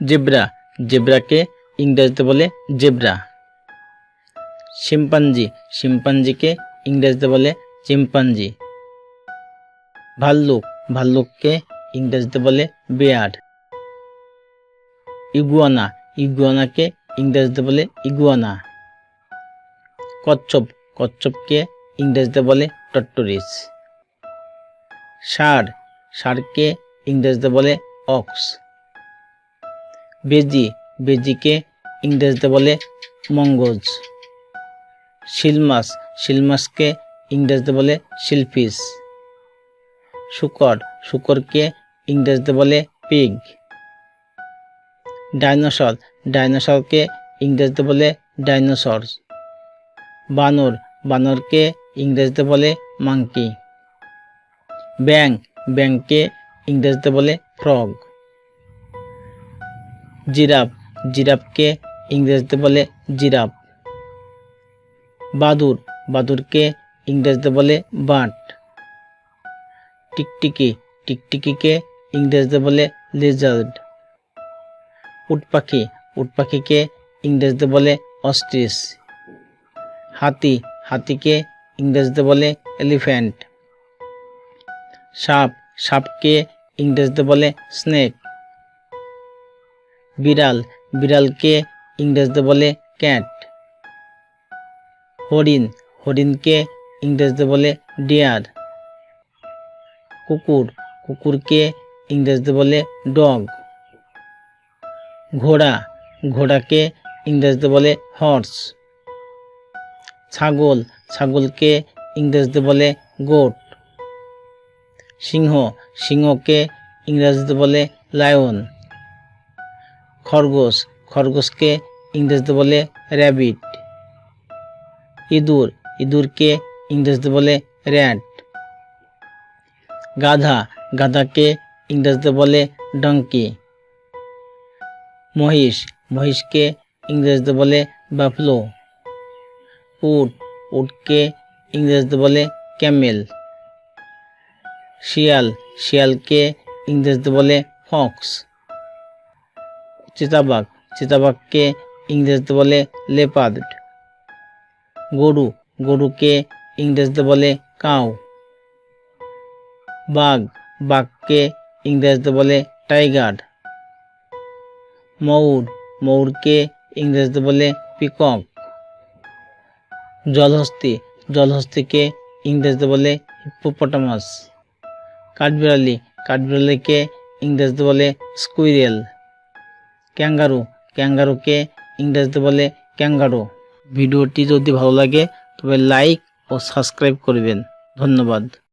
Zebra, জেব্রাকে ইংরেজিতে বলে zebra. Chimpanzee, শিম্পাঞ্জিকে ইংরেজিতে বলে চিম্পাঞ্জি। ভাল্লুক, ভাল্লুককে ইংরেজিতে বলে বেয়ার ইগুয়ানা, ইগুয়ানাকে ইংরেজিতে বলে ইগুয়ানা। কচ্ছপ, কচ্ছপকে ইংরেজিতে বলে টট্টরিস। ষাঁড়, ষাঁড়কে ইংরেজিতে বলে অক্স। বেজি, বেজিকে ইংরেজিতে বলে মঙ্গজ। শিলমাস শিলমাসকে ইংরেজিতে বলে শিলফিস শুকর, শুকরকে ইংরেজিতে বলে পিগ। ডাইনোসর, ডাইনোসরকে ইংরেজিতে বলে ডাইনোসরস বানর, বানরকে ইংরেজিতে বলে মাংকি। ব্যাং ব্যাংকে ইংরেজিতে বলে ফ্রগ। জিরাফ, জিরাফকে ইংরেজিতে বলে জিরাফ। বাদুর, বাদুরকে ইংরেজিতে বলে বাট। টিকটিকি, টিকটিকিকে ইংরেজিতে বলে লিজার্ড উট পাখি উট পাখিকে ইংরেজিতে বলে অস্ট্রিস হাতি, হাতিকে ইংরেজিতে বলে এলিফ্যান্ট সাপ, সাপকে ইংরেজিতে বলে স্নেক বিড়াল। বিড়ালকে ইংরেজিতে বলে ক্যাট। হরিণ। হরিণকে ইংরেজিতে বলে ডিয়ার। কুকুর। কুকুরকে ইংরেজিতে বলে ডগ। ঘোড়া। ঘোড়াকে ইংরেজিতে বলে হর্স। ছাগল। ছাগলকে ইংরেজিতে বলে গোট। সিংহ। সিংহকে ইংরেজিতে বলে লায়ন। খরগোশ। খরগোশকে ইংরেজিতে বলে র্যাবিট ইঁদুর। ইঁদুরকে ইংরেজিতে বলে র্যাট গাধা। গাধাকে ইংরেজিতে বলে ডঙ্কি মহিষ। মহিষকে ইংরেজিতে বলে বাফলো উট। উটকে ইংরেজিতে বলে ক্যামেল শিয়াল। শিয়ালকে ইংরেজিতে বলে ফক্স চিতাবাঘ, চিতাবাঘকে ইংরেজিতে বলে লেপার্ড। গরু, গরুকে ইংরেজিতে বলে কাউ। বাঘ, বাঘকে ইংরেজিতে বলে টাইগার। ময়ূর, ময়ূরকে ইংরেজিতে বলে পিকক। জলহস্তি, জলহস্তিকে ইংরেজিতে বলে হিপ্পোপটামাস। কাঠবিড়ালি, কাঠবিড়ালিকে ইংরেজিতে বলে স্কুইরেল। ক্যাঙ্গারু। ক্যাঙ্গারুকে ইংরেজিতে বলে ক্যাঙ্গারু। ভিডিওটি যদি ভালো লাগে, তবে লাইক ও সাবস্ক্রাইব করবেন। ধন্যবাদ।